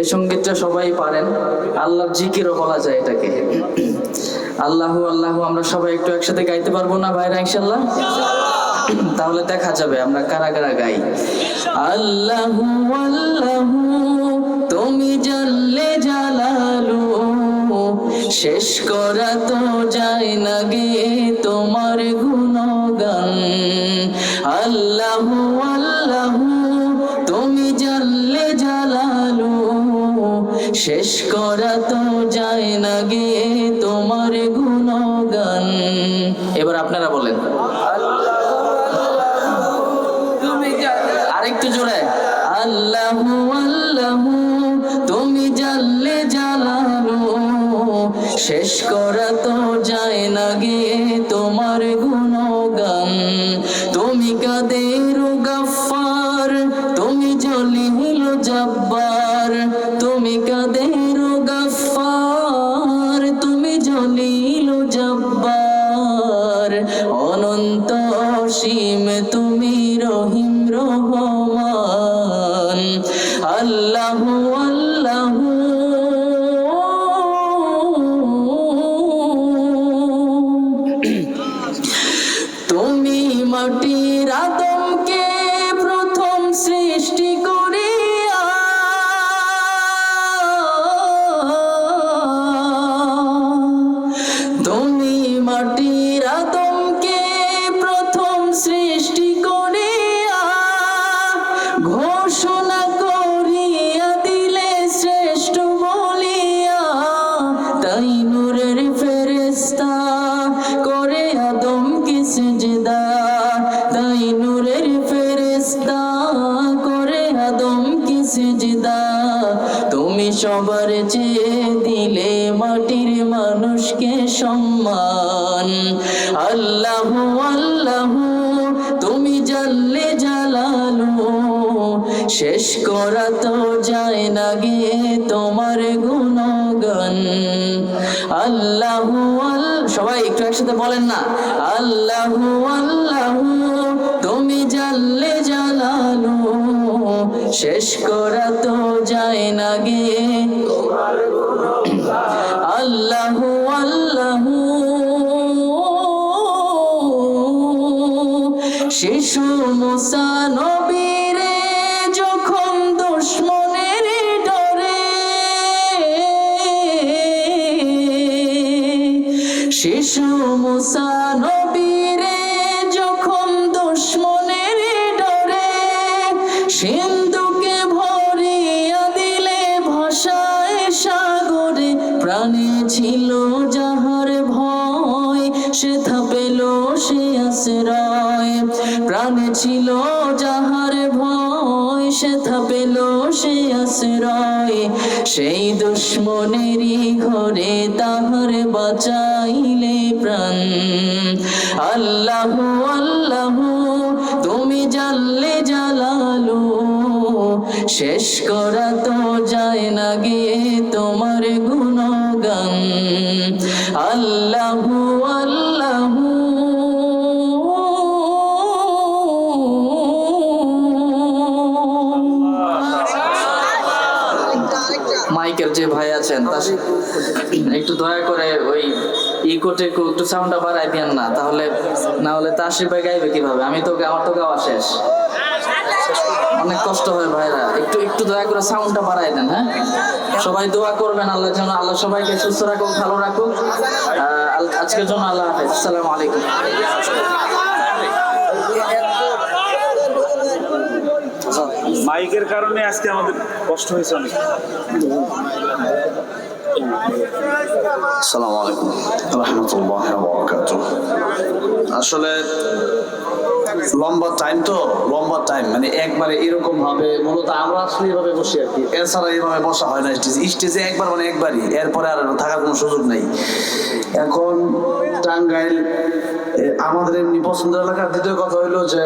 এই সঙ্গীতটা সবাই পারেন। আল্লাহর জিকিরও বলা যায় এটাকে। আল্লাহ আল্লাহ, আমরা সবাই একটু একসাথে গাইতে পারব না ভাইরা ইনশাল্লাহ তাহলে দেখা যাবে আমরা কারা কারা গাই। আল্লাহ আল্লাহু, তুমি জানলে জালালু। শেষ করা তো যায় না গে তোমার গুণগান। আল্লাহ আল্লাহু শেষ করা তো যায় না গে তোমার গুণগান। এবার আপনারা বলেন। আরেকটু জোরে। আল্লাহু আল্লাহু, তুমি জানলে জালালু শেষ করা তো যায় না গে তোমার গুণগান। তুমি কাদের গাফার তুমি জলিল জব্বার, অনন্ত অসীম, তুমি রহিম রহমান। আল্লাহু আল্লাহু। তুমি মাটির আদমকে প্রথম সৃষ্টি করিয়া তাই নূরের ফেরেস্তা করে আদমকে সেজদা? তুমি সবার চেয়ে দিলে মাটির মানুষকে সম্মান। আল্লাহ আল্লাহু শেষ করা তো যায় না গে তোমার গুণগান। আল্লাহু আল, সবাই একটু একসাথে বলেন না। আল্লাহু আল্লাহু, তুমি জানলে জালালু, শেষ করা তো যায় না গে। আল্লাহু আল্লাহু, শিশু মুসা শিশু মুসা নবীরে যখন ডরে সিন্ধুকে ভরিয়া সাগরে প্রাণে ছিল ভয়, সে থাপেল সে ছিল যাহার সে থাপেল সে আশ্রয়। সেই দুশ্মনেরই ঘরে তাহার বাঁচাইলে প্রাণ। আল্লাহ আল্লাহ, তুমি জানলে জালালো। শেষ করা তো যায় না গে। যে ভাই আছেন, তার একটু দয়া করে ওই ইকোটে একটু সাউন্ডটা বাড়াই দিয়েন না, তাহলে না হলে তার শিল্পে গাইবে কীভাবে? আমি তো আমার তো গাওয়া শেষ। অনেক কষ্ট হয় ভাইরা। একটু একটু দয়া করে সাউন্ডটা বাড়াই দেন হ্যাঁ? সবাই দোয়া করবেন আল্লাহ যেন আল্লাহ সবাইকে সুস্থ রাখুক, ভালো রাখুক। আজকের জন্য আল্লাহ হাফেজ। আসসালামু আলাইকুম। মাইকের কারণে আজকে আমাদের কষ্ট হয়েছে অনেক। আসসালামু আলাইকুম। রহমতুল্লাহ আসলে লম্বা টাইম তো, লম্বা টাইম মানে একবারে এরকম ভাবে মূলত আমরা আসলে এভাবে বসি আর কি। এছাড়া এইভাবে বসা হয় না স্টেজে স্টেজে একবার মানে একবারই, এরপরে আর থাকার কোনো সুযোগ নেই। এখন টাঙ্গাইল আমাদের এমনি পছন্দের এলাকার দ্বিতীয় কথা হইল যে